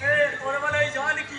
Hey, what am I doing?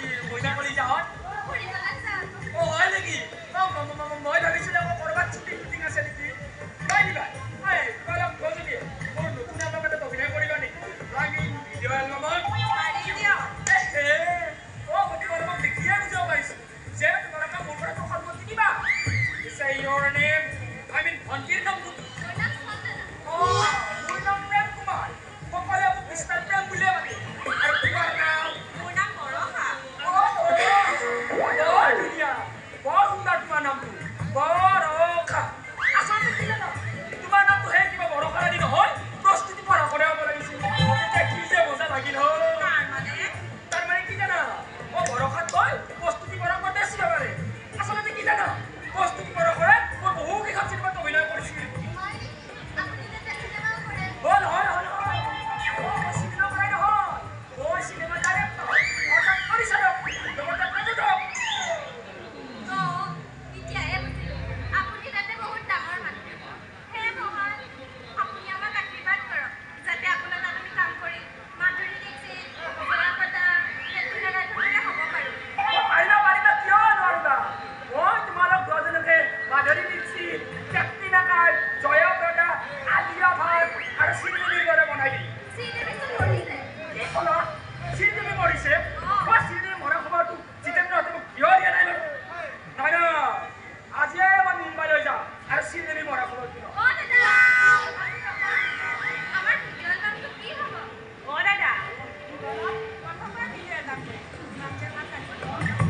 কাটবো ঝাপটা না কাটবো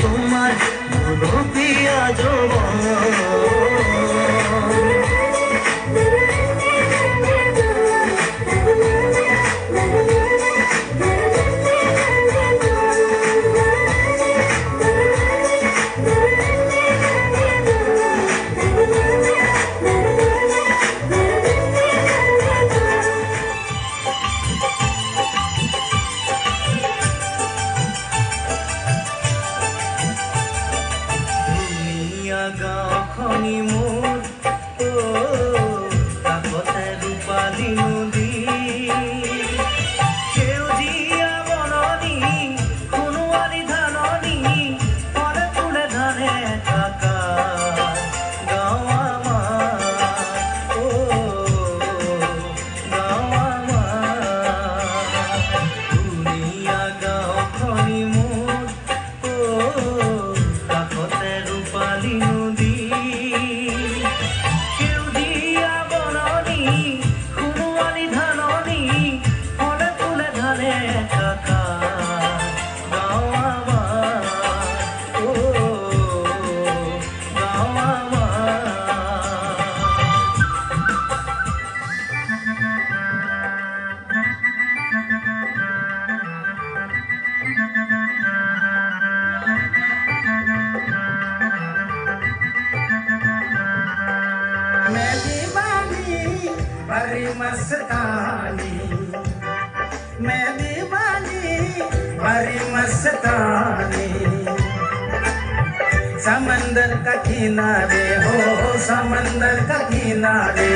তোমার মনো পিয়া জমা समंदर का किनारे,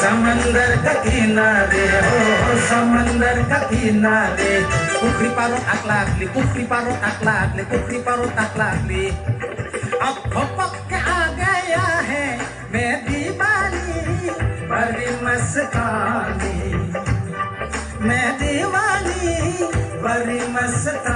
समंदर का किनारे हो समंदर का किनारे। कुखरी पारो टाकला आगली कुखरी पारो टाकला आगली कुखरी पारो टाकला आगली अब भपक के आ गया है, मैं दीवानी बड़ी मस्तानी। मैं दीवानी बड़ी मस्तानी।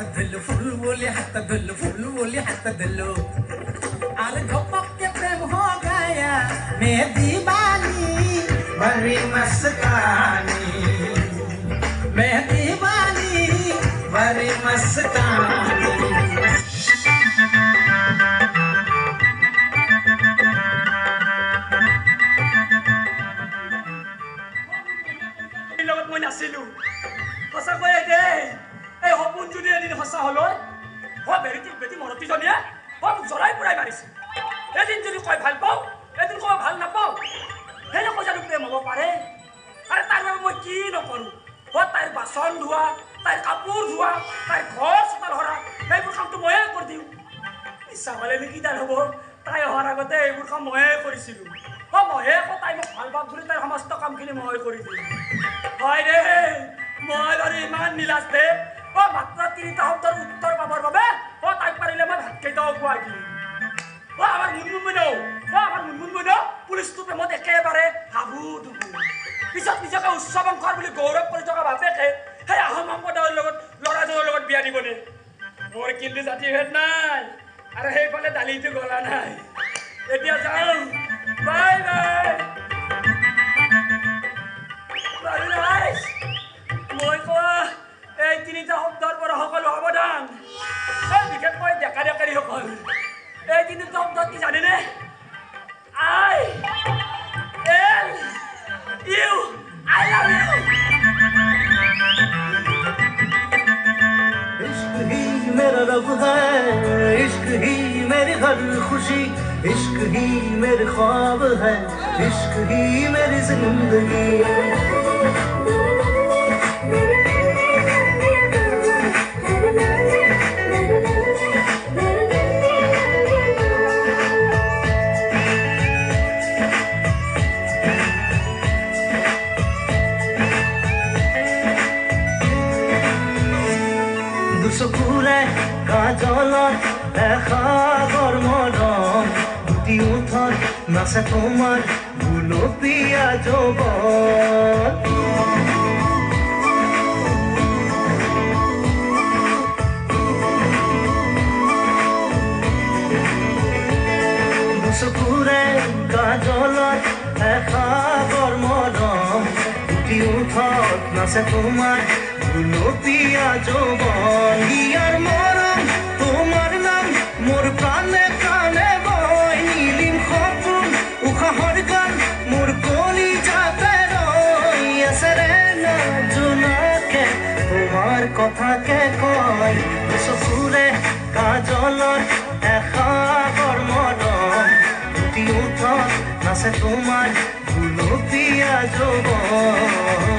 বলি হাতত ধৰিলো ফুল বলি হাতত ধৰিলো ফুল বলি হাতত ধৰিলো আৰু ঘপককে প্ৰেম হ গায়া মে দিবানী বৰি বেটি মৰতিজনীয়ে মোক জ্বলাই পুৰাই মাৰিছে। এদিন যদি কয় ভাল পাওঁ এদিন কয় ভাল নাপাওঁ সেনেকৈ জানো প্ৰেম হ'ব পাৰে। আৰু তাৰ বাবে মই কি নকৰোঁ? হয় তাইৰ বাচন ধোৱা তাইৰ কাপোৰ ধোৱা তাইৰ ঘৰ চোতাল সৰা সেইবোৰ কামটো ময়ে কৰি দিওঁ। ইচ্ছা হ'লে নেকি তাৰ হ'ব? তাই অহাৰ আগতে এইবোৰ কাম ময়ে কৰিছিলোঁ। অ ময়ে আকৌ তাই মোক ভাল পাম বুলি তাইৰ সমস্ত কামখিনি মই কৰি দিলোঁ। হয় দেই মই বাৰু ইমান নীলাজ দে অ মাত্ৰ তিনিটা শব্দৰ উত্তৰ পাবৰ বাবে হাবু ডুবু পিছত নিজকে উচ্চ বংশৰ বুলি গৌৰৱ কৰি থকা বাপেকে সেই আহোম সম্প্ৰদায়ৰ লগত ল'ৰাজনৰ লগত বিয়া দিবনে মোৰ কিন্তু জাতিভেদ নাই আৰু সেইফালে দালিটো গলা নাই এতিয়া যাওঁ বাই বাই মই কোৱা এই তিনিটা শব্দৰ পৰা সকলো সাৱধান এই বিশেষকৈ ডেকা ডেকাৰীসকল এই তিনিটা শব্দ কি জানেনে I L U I love you इश्क ही मेरा रब है इश्क ही मेरी हर खुशी इश्क ही मेरे ख्वाब है इश्क ही मेरी जिंदगी গুটি নাচে তোমাৰ গুলপীয়া যৌৱন দুচকুৰে কাজলত এসাগৰ মৰম ফুটি উঠত নাচে তোমাৰ গুলপীয়া যৌৱন ইয়াৰ নাচে তোমাৰ গুলপীয়া যৌৱন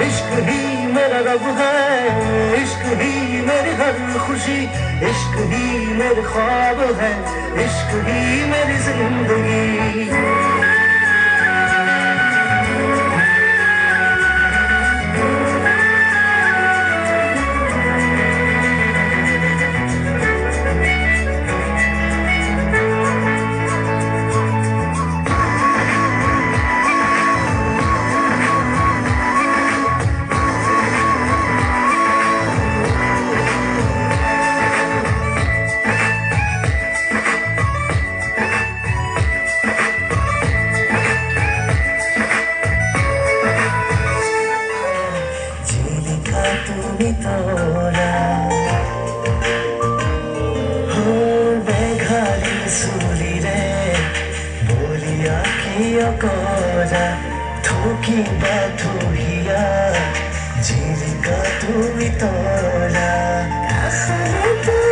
عشق ہی میرا رب ہے، عشق ہی میری ہر خوشی، عشق ہی میرے خواب ہے، عشق ہی میری زندگی۔ 여자 토끼가 토이야 지리가 토이 떠나 아하라도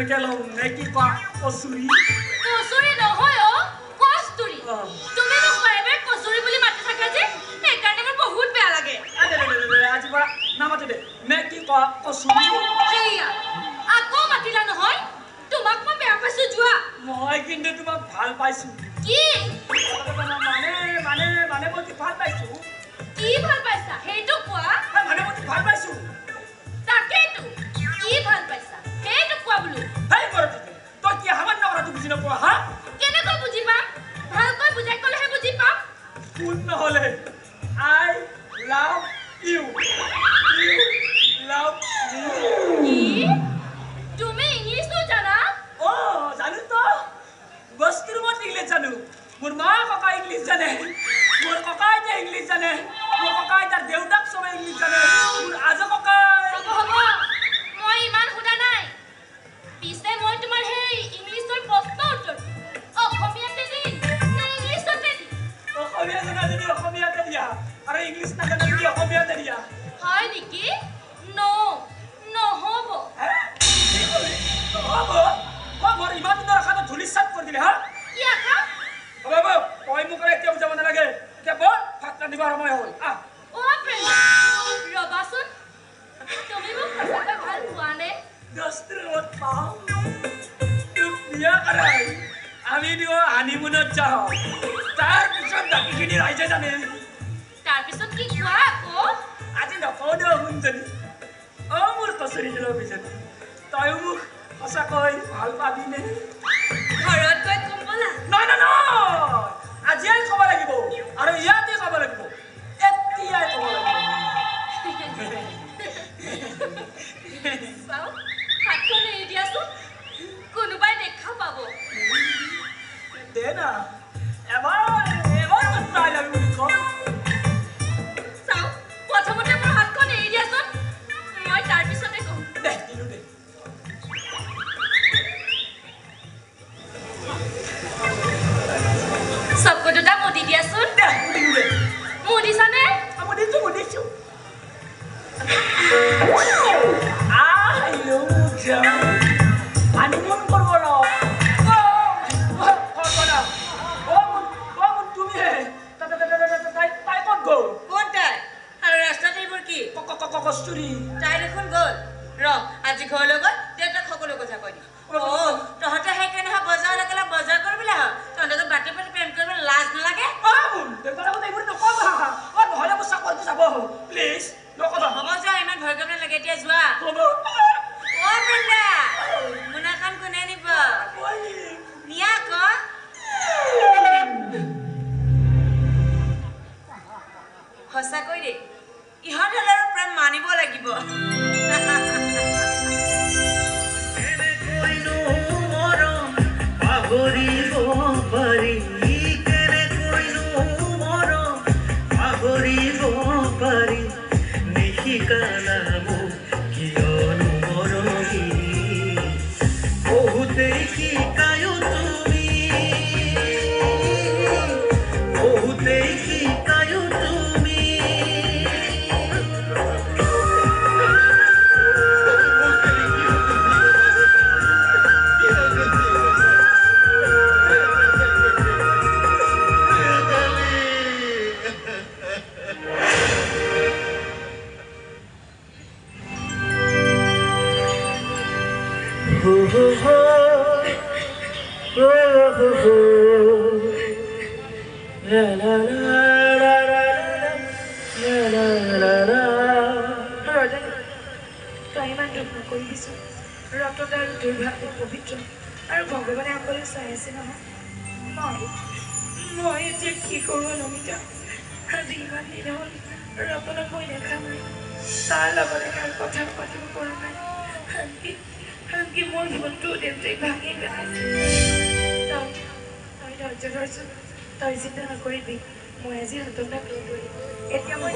dizendo que ela é um pra possuir. তাৰপিছত কি খোৱা আকৌ আজি নকওঁ দে অমুনজনী অ মোৰ কচৰি দিলে তয়ো মোক সঁচাকৈ ভাল পাবিনে ঘৰত গৈ কম নহয় নহয় আজিয়াই খাব লাগিব আৰু ইয়াতে খাব লাগিব এতিয়াই খাব লাগিব দে না এবাৰ এবাৰ লাগিব I John. They keep. তই ধৰ্য ধৰচোন তই চিন্তা নকৰিবি মই আজি হাতত নাকৰিবই এতিয়া মই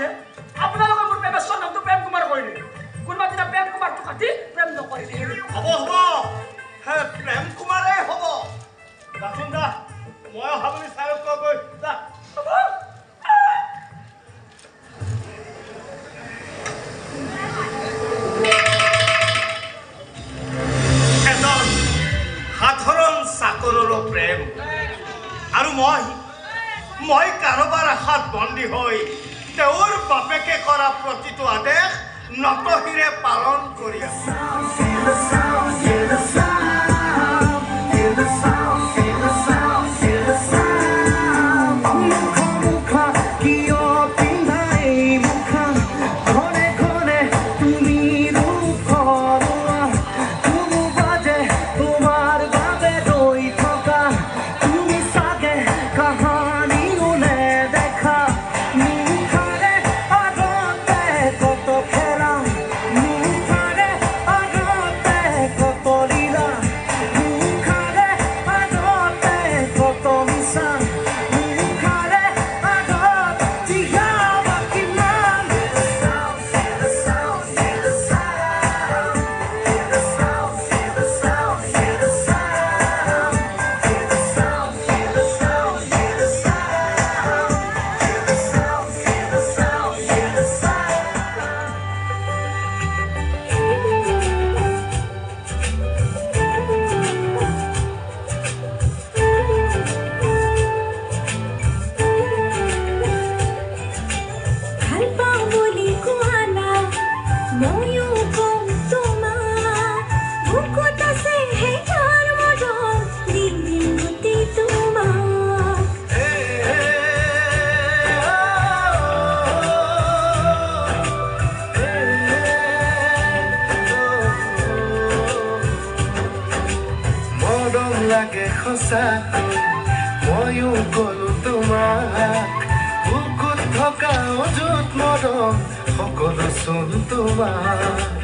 Cássia লাগে সঁচাকৈ ময়ো কলো তোমাক বুকুত থকা অযুত মৰম সকলো চোন তোমাৰ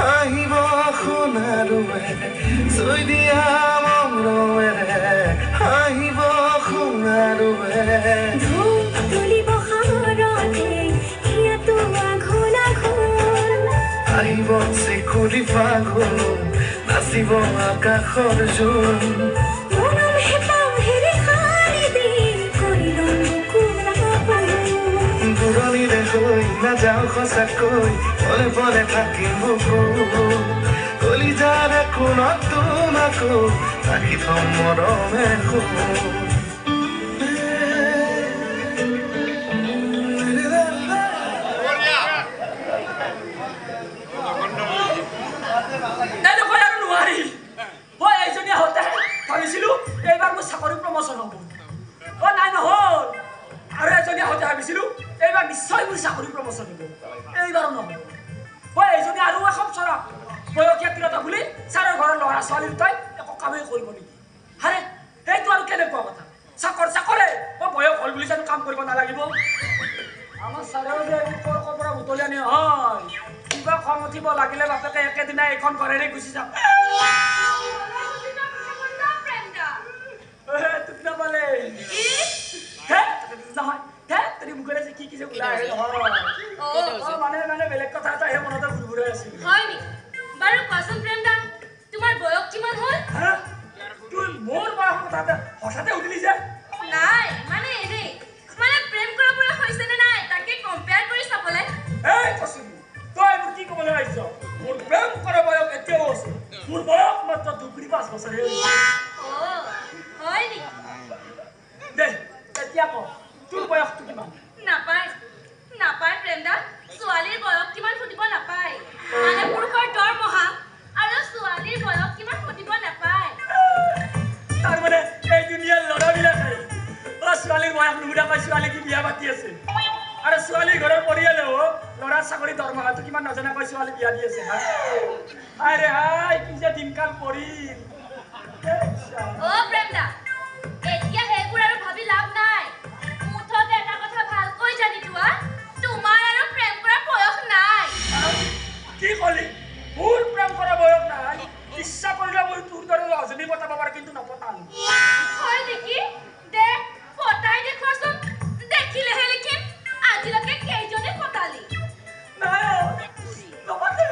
হাঁহিব সোণাৰুৱে চুই দিয়া মৰমেৰে হাঁহিব সোণাৰুৱে আহিব চিকুৰি ফাগুন নাচিব আকাশৰ জোন যাও সঁচাকৈ পরে পরে থাকিব কলিজার কোণত তোমাকো থাকি থম মৰমে মোৰ চাকৰি প্ৰমোচন হ'ব এইবাৰো নহ'ব মই এইজনী আৰু এখন চৰা। বয়সীয়া তিৰতা বুলি ছাৰৰ ঘৰৰ ল'ৰা ছোৱালী দুটাই একো কামেই কৰিব নেকি হাৰে সেইটো আৰু কেনেকুৱা কথা? চাকৰ চাকৰে মই বয়স হ'ল বুলি জানো কাম কৰিব নালাগিব? আমাৰ ছাৰেও যে কৰ পৰা বুটলি আনি হয়। কিবা খং উঠিব লাগিলে বাপেকে একেদিনাই এইখন ঘৰেৰে গুচি যাম এ, তোক নাপালে হে, নহয় হে, তোৰ মুখেৰে যে কি কি যে ওলাই আহে নহয় অ, মানে মানে বেলেগ কথা এটা সেই মনতে ঘূৰি আছিল হয় নেকি বাৰু কোৱাচোন প্ৰেমদা তোমাৰ বয়স কিমান হ'ল? হা? তোৰ মোৰ বয়সৰ কথা এটা হঠাতে সুধিলি যে? নাই মানে এনেই মানে প্ৰেম কৰা বয়স হৈছে নে নাই তাকে কম্পেয়াৰ কৰি চাবলৈ। এই কচোন তই মোক কি ক'বলৈ আহিছ? মোৰ প্ৰেম কৰা বয়স এতিয়াও আছে। মোৰ বয়স মাত্ৰ দুগুৰি পাঁচ বছৰহে হৈছে অ' হয় নেকি দে এতিয়া ক তোৰ বয়সটো কিমান? নাপায় প্ৰেমদা ছোৱালীৰ বয়স কিমান সুধিব নাপায়। মানে পুৰুষৰ দৰমহা আৰু ছোৱালীৰ বয়স কিমান সুধিব নাপায়। তাৰমানে এই দুনিয়াৰ ল'ৰাবিলাকে ছোৱালীৰ বয়স নুসুধাকৈ ছোৱালীক বিয়া পাতি আছে? আৰু ছোৱালীৰ ঘৰৰ পৰিয়ালেও ল'ৰাৰ চাকৰি দৰমহাটো কিমান নজনাকৈ ছোৱালী বিয়া দি আছে হা? আৰে হাই কি যে দিনকাল পৰিল। অ' প্ৰেমদা কি কলি? মোৰ প্ৰেম কৰা বয়স নাই। ইচ্ছা কৰিলে মই তোৰ দৰে ৰজনী পতাব পাৰে কিন্তু নপতাম হয় নেকি? দে পতাই দেখুৱাচোন। দেখিলেহে লিখিম আজিলৈকে কেইজনে পতালি? নাই নপতে।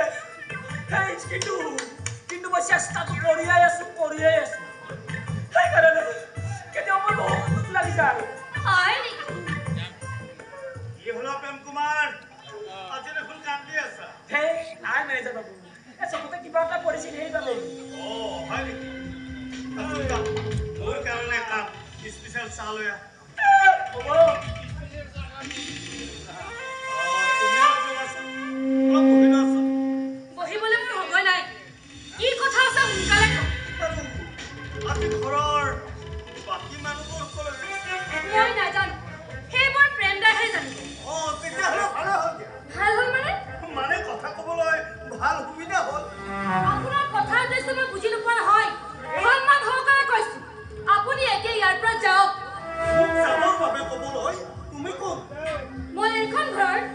সেই কিন্তু কিন্তু মই চেষ্টাটো কৰিয়েই আছো কৰিয়েই আছো। সেইকাৰণে কেতিয়াবা মোৰ বহুত দুখ লাগি যায়। হয় নেকি? কি হলো প্ৰেম কুমাৰ সেই নাই মেনেজাৰ বাবু চকুতে কিবা এটা সেইবাবে আচ্ছা, যা, মোৰ কাৰণে এটা স্পেচিয়েল চাহ লৈ আহ হ'ব কবুল হয় তুমি কোন মই এখন ঘৰত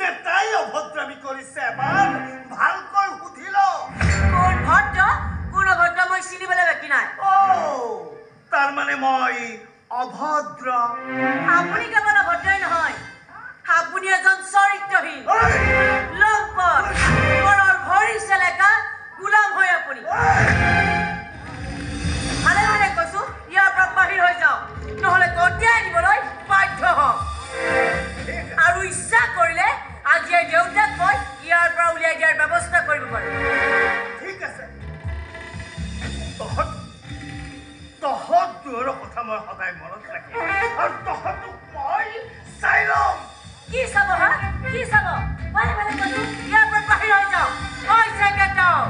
নেতাই অভদ্ৰামী কৰিছে এবাৰ ভালকৈ সুধি লওঁ ভদ্ৰ? কোন অভদ্ৰ মই চিনি বাকী নাই। তাৰমানে মই অভদ্ৰ। আপুনি কেৱল অভদ্ৰই নহয় আপুনি এজন চৰিত্ৰহীন। গোলাম হৈ আপুনি। ভালে ভালে কৈছো ইয়াৰ পৰা বাহিৰ হৈ যাওক। নহ'লে কঠিয়াই দিবলৈ এতিয়া দেউতাক মই ইয়াৰ পৰা উলিয়াই দিয়াৰ ব্যৱস্থা কৰিব পাৰোঁ। ঠিক আছে। তহঁত দুয়োৰ কথা মই সদায় মনত ৰাখিম আৰু তহঁতক মই চাই ল'ম। কি চাব হা? কি চাব? ভালে ভালে কৈছো ইয়াৰ পৰা বাহিৰ হৈ যাওঁ। মই চাগে যাওঁ